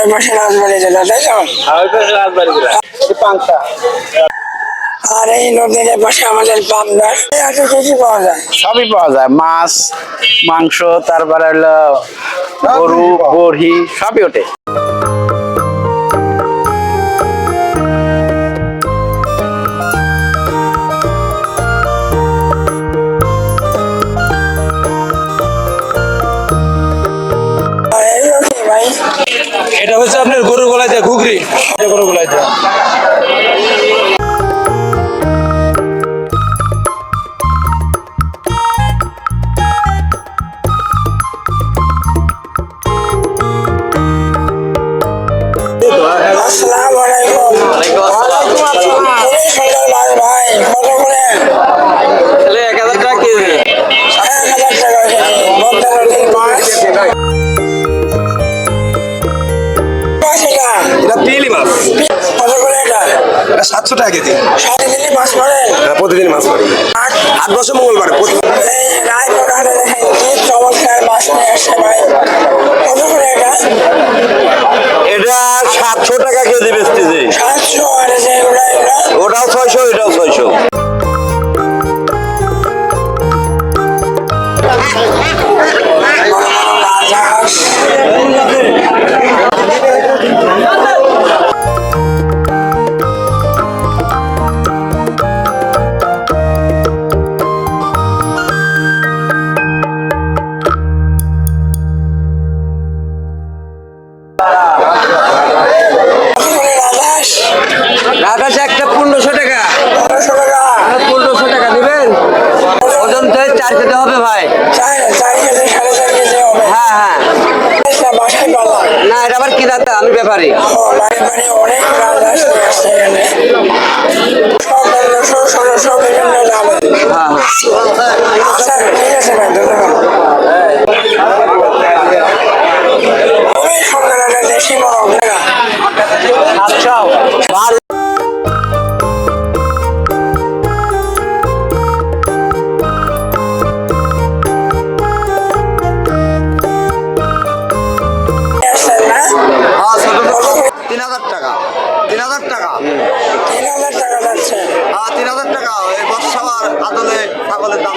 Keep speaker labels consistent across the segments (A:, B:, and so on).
A: আপনার ওই পাশে রাজবাড়ি জেলা তাই তো? আর এই নদীর পাশে আমাদের পাবনার এত কিছু পাওয়া যায়?
B: সবই পাওয়া যায়। মাছ মাংস তারপরে হলো গরু বড়ি সবই ওঠে।
C: ঘুগরি এটা টাকা কেজি
A: মাছ মারেন
D: এটা প্রতিদিন মাছ মারি
A: আট
D: বছর মঙ্গলবার
A: চমৎকার মাছ নিয়ে আসছে ভাই। কত করে এটা?
C: আকাশ একটা পনেরোশো টাকা।
A: পনেরোশো টাকা
C: দিবেন? ওজন তো চার খেতে হবে ভাই। হ্যাঁ হ্যাঁ।
A: আচ্ছা,
C: না এটা আবার কিনাতে আমি ব্যাপারী।
D: তিন হাজার টাকা তিন হাজার টাকা হ্যাঁ আদলে ছাগলের দাম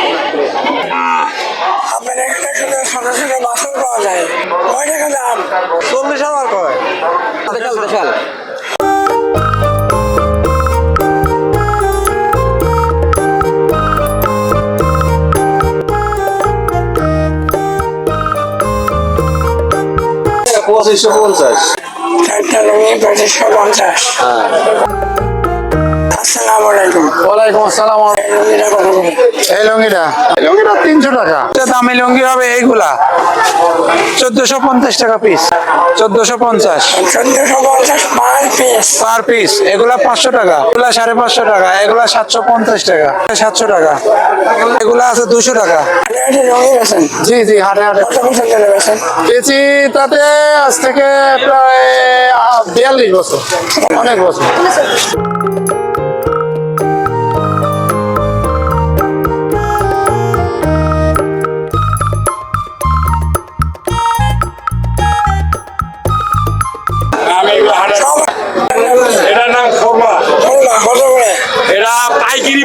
A: আপনার এখানে শুধু ছোট বাসন পাওয়া যায় কয় টাকা দাম
D: চল্লিশ হাজার কয়
C: দেখাল দেখাল
D: পঁচিশশো পঞ্চাশ।
A: চারটা পঁচিশশো পঞ্চাশ। আসসালামু আলাইকুম।
B: ওয়ালাইকুম আসসালাম।
A: এই রঙিটা কত করে?
B: এই লুঙ্গিটা? লুঙ্গিটা তিনশো টাকা। দামি লুঙ্গি হবে এইগুলা। চোদ্দশো পঞ্চাশ টাকা পিস চোদ্দশো পঞ্চাশ।
A: চোদ্দশো পঞ্চাশ পার পিস
B: এগুলা পাঁচশো টাকা। এগুলা সাড়ে পাঁচশো টাকা এগুলা সাতশো পঞ্চাশ টাকা সাতশো টাকা। এগুলা আছে দুশো টাকা। জি জি হাটে হাটে। পেয়েছি তাতে আজ থেকে প্রায় বিয়াল্লিশ বছর অনেক বছর।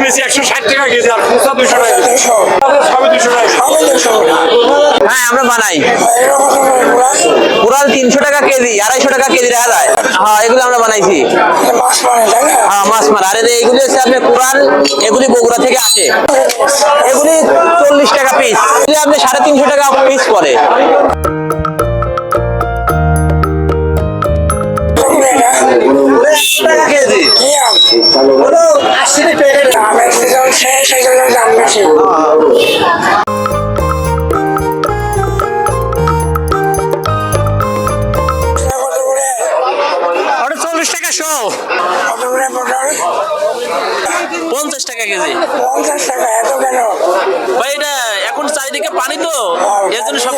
E: বেশি একশো ষাট টাকা কেজি আর খুচরা দুশো টাকা সবই দুশো টাকা
C: হ্যাঁ আমরা বানাই।
A: এগুলো পুরা
C: পুরাল তিনশো টাকা কেজি আড়াইশো টাকা কেজি দেখা যায়। হ্যাঁ এগুলো আমরা বানাইছি। হ্যাঁ মাছ মার। আর এইগুলি হচ্ছে আপনার কুরাল এগুলি বগুড়া থেকে আসে। এগুলি চল্লিশ টাকা পিস এগুলি আপনি সাড়ে তিনশো টাকা পিস পড়ে পঞ্চাশ টাকা কেজি।
A: পঞ্চাশ টাকা এত কেন?
C: ভাই এটা এখন চারিদিকে পানি তো এর জন্য সব